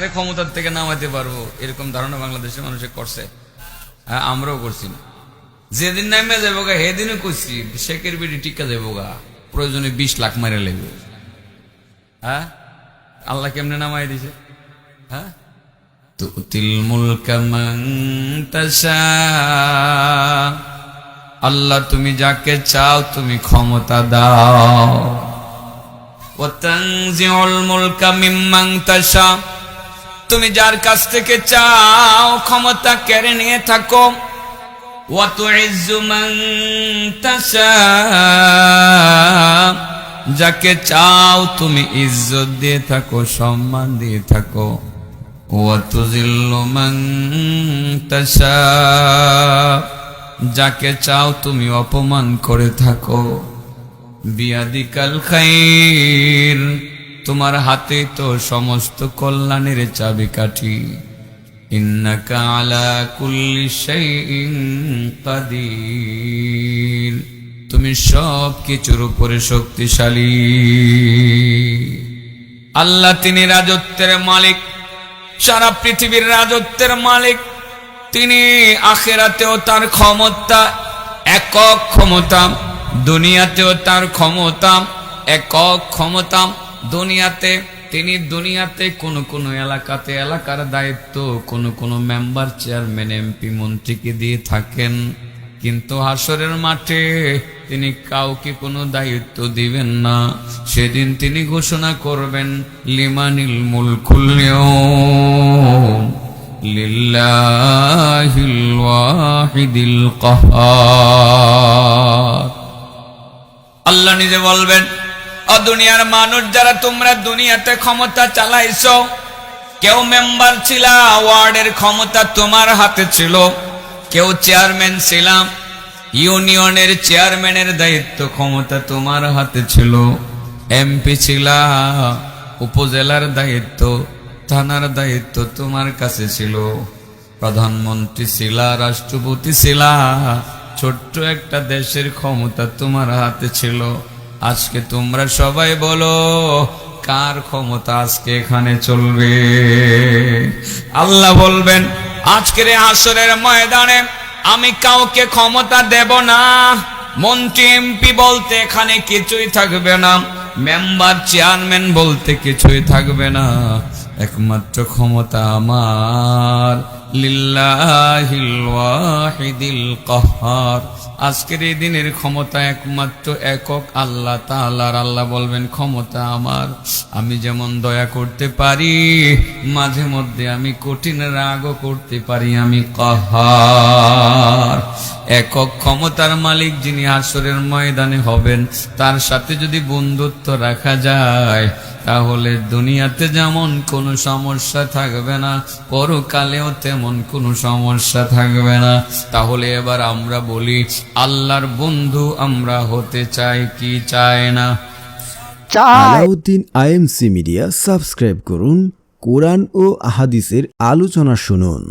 ক্ষমতার থেকে নামাতে পারব, এরকম ধারণা বাংলাদেশের মানুষে করছে। হ্যাঁ আমরাও করছি যেদিন নামে যাব গা, সেদিনও করছি শেখের বিড়ি টিকা যাব গা, প্রয়োজনে বিশ লাখ মারে লাগবে। হ্যাঁ? আল্লাহ কেমনে নামাই দিছে? হ্যাঁ? তুতিল মুলকা আল্লাহ, তুমি যাকে চাও, তুমি ক্ষমতা দাও। ওয়াতানজিউল মুলকা মিম্মান তাশা। তুমি যার কাছ থেকে চাও, ক্ষমতা কেড়ে নিয়ে থাকো। যাকে চাও তুমি ইজ্জত দিয়ে থাকো, সম্মান দিয়ে থাকো। যাকে চাও তুমি অপমান করে থাকো। বিয়াদিকাল খাইর তোমার হাতে তো সমস্ত কল্যাণের শাইইন কাদির। তুমি সব কিছুর উপরে শক্তিশালী। আল্লাহ তিনি রাজত্বের মালিক, সারা পৃথিবীর রাজত্বের মালিক। তিনি আখেরাতেও তার ক্ষমতা, একক ক্ষমতা, দুনিয়াতেও তার ক্ষমতা, একক ক্ষমতা দুনিয়াতে, তিনি দুনিয়াতে কোন কোন এলাকাতে, এলাকার দায়িত্ব কোন কোন মেম্বার, চেয়ারম্যান এমপি মন্ত্রীকে দিয়ে থাকেন। কিন্তু হাসরের মাঠে তিনি কাউকে কোনো দায়িত্ব দিবেন না। সেদিন তিনি ঘোষণা করবেন, লিমানিল ওয়াহিদিল কাহার। আল্লাহ নিজে বলবেন দুনিয়ার মানুষ যারা তোমরা দুনিয়াতে ক্ষমতা চালাইছো, কেউ মেম্বার ছিলা, ওয়ার্ডের ক্ষমতা তোমার হাতে ছিল। কেউ চেয়ারম্যান ছিলাম, ইউনিয়নের চেয়ারম্যানের দায়িত্ব ক্ষমতা তোমার হাতে ছিল। এমপি ছিলা, উপজেলার দায়িত্ব, থানার দায়িত্ব তোমার কাছে ছিল। প্রধানমন্ত্রী ছিলা, রাষ্ট্রপতি ছিলা, ছোট্ট একটা দেশের ক্ষমতা তোমার হাতে ছিল। আজকে তোমরা সবাই বলো, কার ক্ষমতা আজকে এখানে চলবে? আল্লাহ বলবেন, আজকের আসরের ময়দানে আমি কাউকে ক্ষমতা দেব না। মন্ত্রী, এমপি বলতে এখানে কিছুই থাকবে না। মেম্বার, চেয়ারম্যান বলতে কিছুই থাকবে না। একমাত্র ক্ষমতা আমার। ওয়াহিদিল আজকের এই দিনের ক্ষমতা একমাত্র একক আল্লাহ তাআলার। আল্লাহ বলবেন, ক্ষমতা আমার। আমি যেমন দয়া করতে পারি, মাঝে মধ্যে আমি কঠিন রাগও করতে পারি, আমি কাহার। একক ক্ষমতার মালিক যিনি আসরের ময়দানে হবেন, তার সাথে যদি বন্ধুত্ব রাখা যায় তাহলে দুনিয়াতে যেমন কোনো সমস্যা থাকবে না পরকালেও তেমন কোনো সমস্যা থাকবে না। তাহলে এবার আমরা বলি আল্লাহর বন্ধু আমরা হতে চাই কি চাই না? আলাউদ্দিন আইএমসি মিডিয়া সাবস্ক্রাইব করুন কোরআন ও আহাদিসের আলোচনা শুনুন।